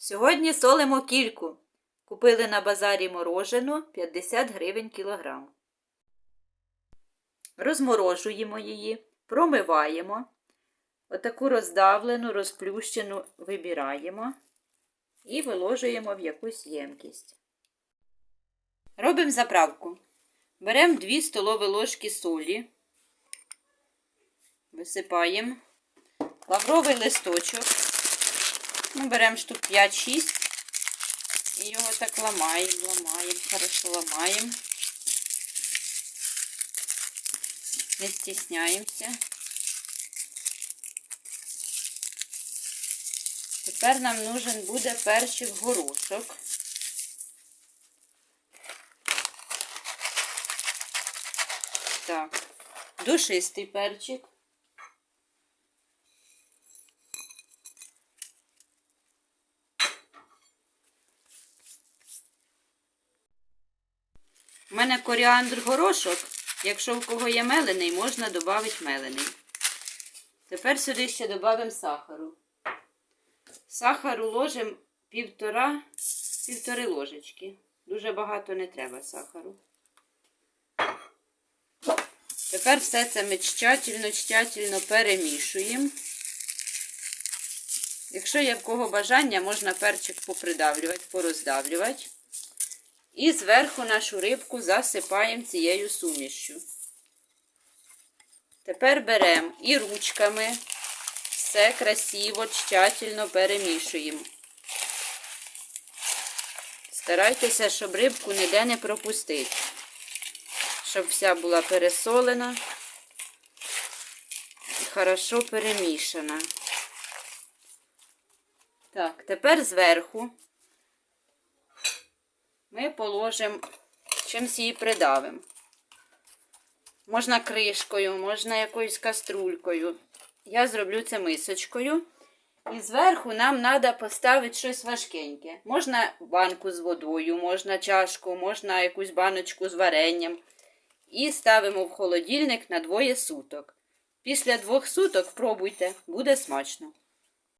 Сьогодні солимо кільку. Купили на базарі морожену 50 гривень кілограм. Розморожуємо її, промиваємо. Отаку роздавлену, розплющену вибираємо і виложуємо в якусь ємкість. Робимо заправку. Беремо 2 столові ложки солі, висипаємо лавровий листочок. Ми беремо штук 5-6 і його так ламаємо, ламаємо, хорошо ламаємо. Не стісняємося. Тепер нам нужен буде перчик горошок. Так, душистий перчик. У мене коріандр горошок. Якщо в кого є мелений, можна додати мелений. Тепер сюди ще додамо сахару. Сахару ложимо півтора, півтори ложечки. Дуже багато не треба сахару. Тепер все це ми тщательно, тщательно перемішуємо. Якщо є в кого бажання, можна перчик попридавлювати, пороздавлювати. І зверху нашу рибку засипаємо цією сумішю. Тепер беремо і ручками все красиво, тщательно перемішуємо. Старайтеся, щоб рибку ніде не пропустити, щоб вся була пересолена і хорошо перемішана. Так, тепер зверху ми положимо, чимось її придавимо. Можна кришкою, можна якоюсь каструлькою. Я зроблю це мисочкою. І зверху нам треба поставити щось важкеньке. Можна банку з водою, можна чашку, можна якусь баночку з варенням. І ставимо в холодильник на двоє суток. Після двох суток пробуйте, буде смачно.